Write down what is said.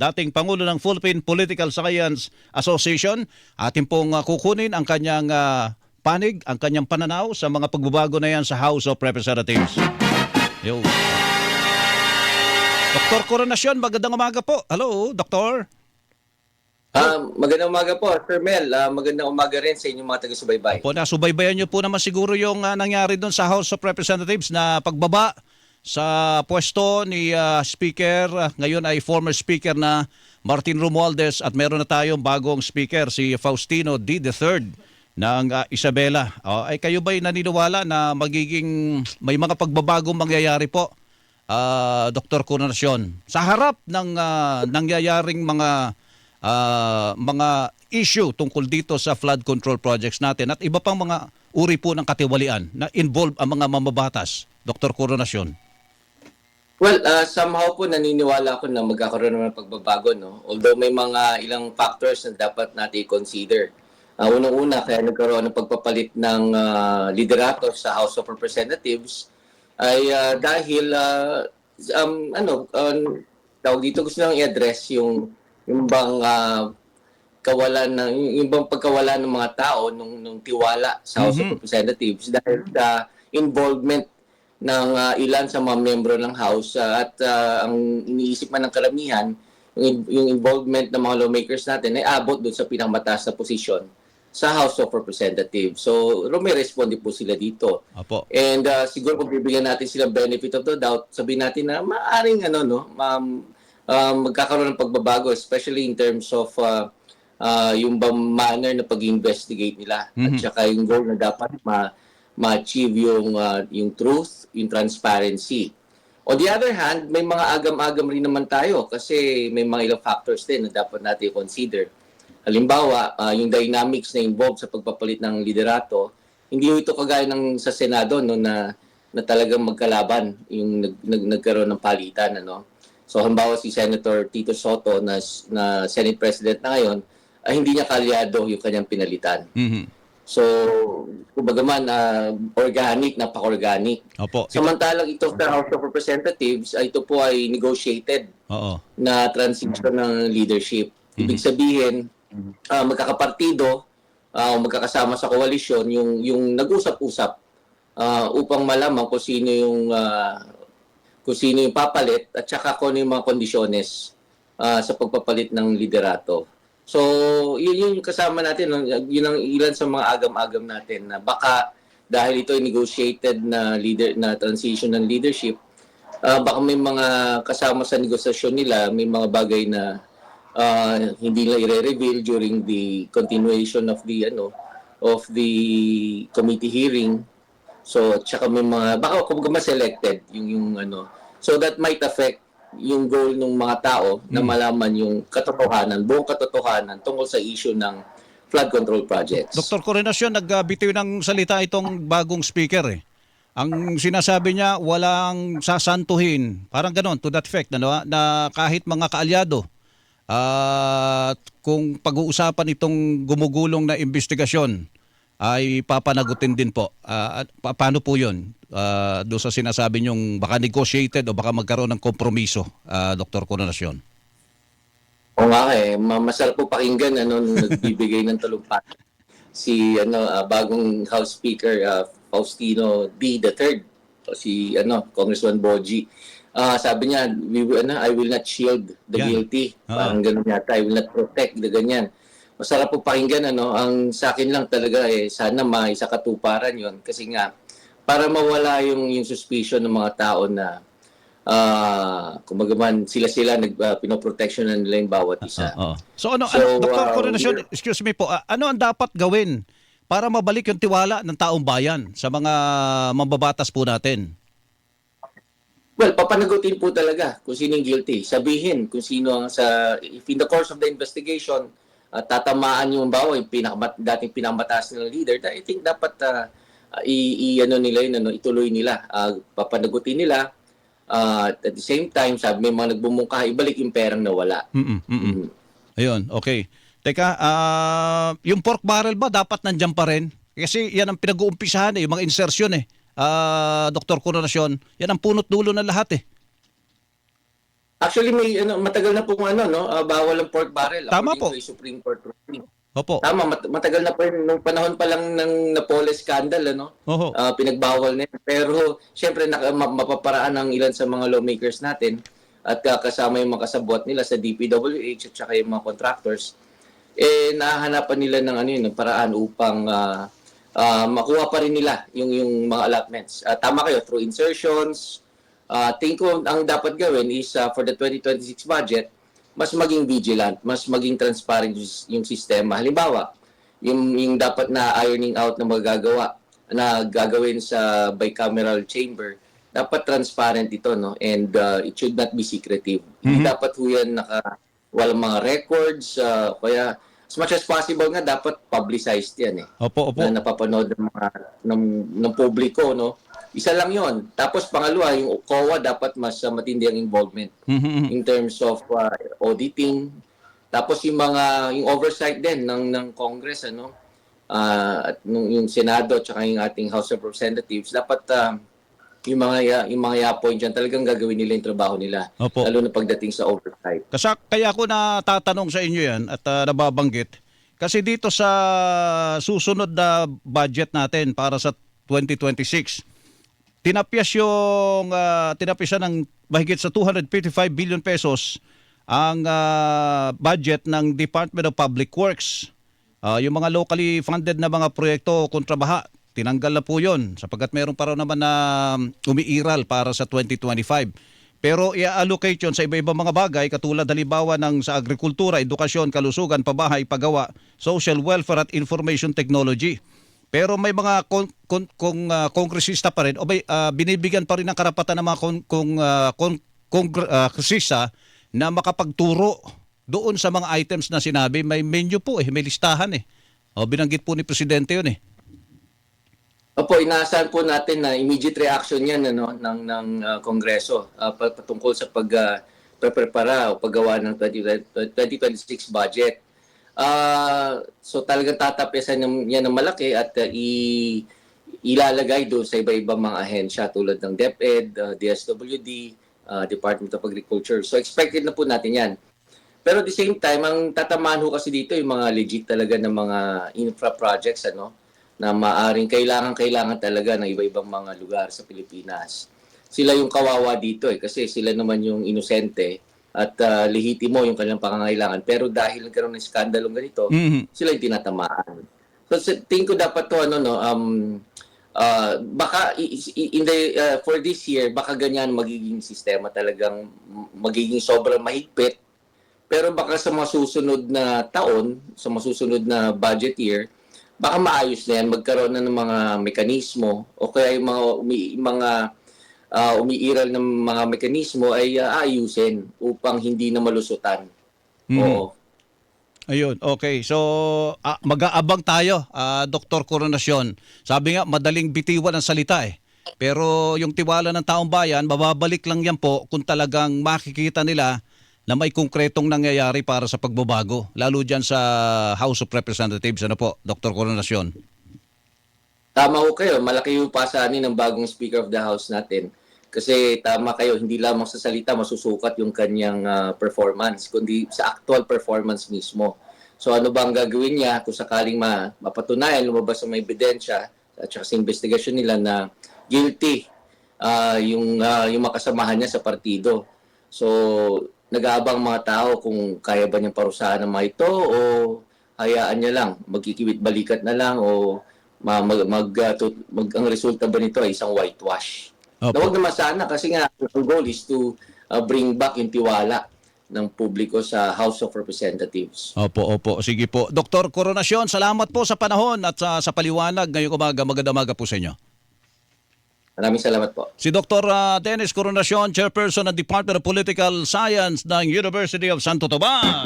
dating Pangulo ng Philippine Political Science Association. Atin pong ah, kukunin ang kanyang ah, panig, ang kanyang pananaw sa mga pagbabago na yan sa House of Representatives. Yo. Dr. Coronasyon, magandang umaga po. Hello, Doktor. Ah, magandang umaga po, Sir Mel. Ah, magandang umaga rin sa inyong mga taga-subaybay. Po, nasubaybayan niyo po naman siguro yung ah, nangyari doon sa House of Representatives na pagbaba sa pwesto ni ah, Speaker, ngayon ay former Speaker na Martin Romualdez at meron na tayong bagong Speaker, si Faustino D. III ng ah, Isabela. Oh, ay kayo ba'y naniniwala na magiging may mga pagbabagong mangyayari po, ah, Dr. Coronasyon, sa harap ng ah, nangyayaring mga ah, mga issue tungkol dito sa flood control projects natin at iba pang mga uri po ng katiwalian na involve ang mga mamabatas, Dr. Coronasyon. Well, ah, somehow po naniniwala ako na magkakaroon naman ng pagbabago. No? Although may mga ilang factors na dapat natin i-consider. Ah, Unang-una, kaya nagkaroon ng pagpapalit ng ah, liderato sa House of Representatives ay ah, dahil ah, um, ano, um, tawag dito gusto lang i-address yung yung bang ah, kawalan ng yung, bang pagkawalan ng mga tao nung nung tiwala sa House of Representatives dahil sa involvement ng ah, ilan sa mga membro ng House ah, at ah, ang iniisip man ng karamihan yung, yung involvement ng mga lawmakers natin ay abot doon sa pinakmataas na posisyon sa House of Representatives. So, may responde po sila dito. Apo. And uh, siguro kung bibigyan natin sila benefit of the doubt, sabihin natin na maaring ano no, um, um, magkakaroon ng pagbabago especially in terms of uh, uh, yung bang manner na pag-investigate nila at Mhm. saka yung goal na dapat ma ma-achieve yung uh, yung truth, yung transparency. On the other hand, may mga agam-agam rin naman tayo kasi may mga ilang factors din na dapat natin i-consider. Halimbawa, ah, yung dynamics na involved sa pagpapalit ng liderato, hindi ito kagaya ng sa Senado no na na talagang magkalaban yung nag, nag, nagkaroon ng palitan ano. So halimbawa si Senator Tito Soto na na Senate President na ngayon, ay hindi niya kalyado yung kanyang pinalitan. Mhm. So, kumbaga man, ah, organic, napaka-organic. Opo. Samantalang ito sa House of Representatives, ay ito po ay negotiated Oo. na transition ng leadership. Ibig sabihin, ah, magkakapartido o magkakasama sa koalisyon yung yung nag-usap-usap ah, upang malaman kung sino yung ah, kung sino yung papalit at saka kung ano yung mga kondisyones ah, sa pagpapalit ng liderato. So, yun yun yung kasama natin, yun ang ilan sa mga agam-agam natin na baka dahil ito ay negotiated na leader na transition ng leadership, ah, baka may mga kasama sa negosasyon nila, may mga bagay na ah, hindi nila i-reveal during the continuation of the ano of the committee hearing. So, tsaka may mga baka kumbaga selected yung yung ano. So that might affect yung goal ng mga tao na malaman yung katotohanan, buong katotohanan tungkol sa issue ng flood control projects. Dr. Coronasyon, nagbitiw ng salita itong bagong speaker eh. Ang sinasabi niya, walang sasantuhin. Parang ganon, to that effect, ano, na kahit mga kaalyado, at kung pag-uusapan itong gumugulong na investigasyon, ay papanagutin din po. Pa- paano po yun? Ah, doon sa sinasabi niyong baka negotiated o baka magkaroon ng kompromiso, ah, Dr. Coronasyon. Oo nga eh, ma- masarap po pakinggan ano nagbibigay ng talumpati si ano ah, bagong House Speaker ah, Faustino D the third o si ano Congressman Boji. Ah, sabi niya, we will, ano, I will not shield the Yan. guilty. Oo. Parang ganun yata, I will not protect the ganyan. Masarap po pakinggan ano, ang sa akin lang talaga eh sana maisa katuparan 'yon kasi nga para mawala yung yung suspicion ng mga tao na ah kumbaga man sila-sila nag uh, pinoprotection nila yung bawat isa. Oo. So ano, So, ano Dr. uh, Coronasyon, we're- excuse me po, ah, ano ang dapat gawin para mabalik yung tiwala ng taong bayan sa mga mambabatas po natin? Well, papanagutin po talaga kung sino yung guilty. Sabihin kung sino ang sa if in the course of the investigation at tatamaan yung bawa yung pinakamat, dating pinakamataas nilang leader, I think dapat ah, i, i- ano nila yun, ano, ituloy nila. Ah, papanagutin nila. Ah, at the same time, sabi may mga nagbumungkaha, ibalik yung perang nawala. Mm-mm, mm-mm. Mm. Ayun, okay. Teka, ah, yung pork barrel ba dapat nandiyan pa rin? Kasi yan ang pinag-uumpisahan eh, yung mga insertion eh. Ah, Dr. Coronasyon, yan ang punot dulo ng lahat eh. Actually, may ano, matagal na pong ano, no? ah, bawal ang pork barrel. Tama po. Supreme Court ruling. Opo. Tama, mat- matagal na po yun. Nung panahon pa lang ng Napoli scandal, ano? Oho. Ah, pinagbawal na yun. Pero, syempre, naka, ma- mapaparaan ng ilan sa mga lawmakers natin at ah, kasama yung mga kasabwat nila sa DPWH at saka yung mga contractors, eh, nahahanapan nila ng ano yun, ng paraan upang ah, ah, makuha pa rin nila yung, yung mga allotments. Ah, tama kayo, through insertions, uh, think ko ang dapat gawin is ah, for the 2026 budget, mas maging vigilant, mas maging transparent yung- yung sistema. Halimbawa, yung, yung dapat na ironing out na magagawa na gagawin sa bicameral chamber, dapat transparent ito, no? And uh, it should not be secretive. Hindi dapat ho yan naka, walang mga records, uh, kaya as much as possible nga dapat publicized yan eh Opo, opo. na napapanood ng mga ng, ng publiko no isa lang yon tapos pangalawa yung COA dapat mas uh, matindi ang involvement Mhm. in terms of uh, auditing tapos yung mga yung oversight din ng ng Congress ano ah, at nung yung Senado at saka yung ating House of Representatives dapat uh, yung mga yung mga ya-point dyan talagang gagawin nila yung trabaho nila Opo. lalo na pagdating sa oversight Kasi kaya ako natatanong sa inyo yan at ah, nababanggit. Kasi dito sa susunod na budget natin para sa 2026, tinapyas yung uh, tinapyasan ng mahigit sa 255 billion pesos ang ah, budget ng Department of Public Works. Ah, yung mga locally funded na mga proyekto kontra baha, tinanggal na po yun sapagkat meron pa naman na um, umiiral para sa 2025. Pero i-allocate yun sa iba-ibang mga bagay katulad halimbawa ng sa agrikultura, edukasyon, kalusugan, pabahay, pagawa, social welfare at information technology. Pero may mga kon, kon, kung ah, kongresista pa rin o may ah, binibigyan pa rin ng karapatan ng mga kon, kung ah, kon, kongre- kongresista na makapagturo doon sa mga items na sinabi. May menu po eh, may listahan eh. O binanggit po ni presidente yun eh. Opo, inaasahan po natin na immediate reaction yan ano, ng, ng ah, Kongreso pa- patungkol sa pag prepara o paggawa ng 20, 2026 budget. Ah, so talagang tatapesan ng- yan ng malaki at ah, i, ilalagay doon sa iba-ibang mga ahensya tulad ng DepEd, ah, DSWD, ah, Department of Agriculture. So expected na po natin yan. Pero at the same time, ang tatamaan ho kasi dito yung mga legit talaga ng mga infra projects ano na maaring kailangan kailangan talaga ng iba-ibang mga lugar sa Pilipinas. Sila yung kawawa dito eh kasi sila naman yung inosente at uh, lehitimo yung kanilang pangangailangan pero dahil nagkaroon ng skandalong ganito, Mhm. sila yung tinatamaan. So tingin ko dapat to ano no um uh, baka in the uh, for this year baka ganyan magiging sistema talagang magiging sobrang mahigpit pero baka sa mga susunod na taon, sa mga susunod na budget year, baka maayos na yan, magkaroon na ng mga mekanismo o kaya yung mga, mga ah, umiiral ng mga mekanismo ay ah, ayusin upang hindi na malusutan. Mhm. Oo. Ayun, okay. So, ah, mag-aabang tayo, ah, Dr. Coronasyon. Sabi nga, madaling bitiwan ang salita eh. Pero yung tiwala ng taong bayan, mababalik lang yan po kung talagang makikita nila na may konkretong nangyayari para sa pagbabago. Lalo dyan sa House of Representatives. Ano po, Dr. Coronasyon? Tama ho kayo, malaki yung pasanin ng bagong Speaker of the House natin. Kasi tama kayo, hindi lamang sa salita masusukat yung kanyang ah, performance, kundi sa actual performance mismo. So ano ba ang gagawin niya kung sakaling ma mapatunayan, lumabas ang may ebidensya at saka sa investigasyon nila na guilty ah, yung, ah, yung makasamahan niya sa partido. So nag-aabang mga tao kung kaya ba niyang parusahan ng mga ito o hayaan niya lang, magkikiwit balikat na lang o ma- mag, mag, uh, tut- mag- ang resulta ba nito ay isang whitewash. Opo. Na huwag naman sana kasi nga ang goal is to uh, bring back yung tiwala ng publiko sa House of Representatives. Opo, opo. Sige po. Dr. Coronasyon, salamat po sa panahon at sa, sa paliwanag ngayong umaga. Magandang umaga po sa inyo. Maraming salamat po. Si Dr. ah, Dennis Coronasyon, Chairperson ng Department of Political Science ng University of Santo Tomas.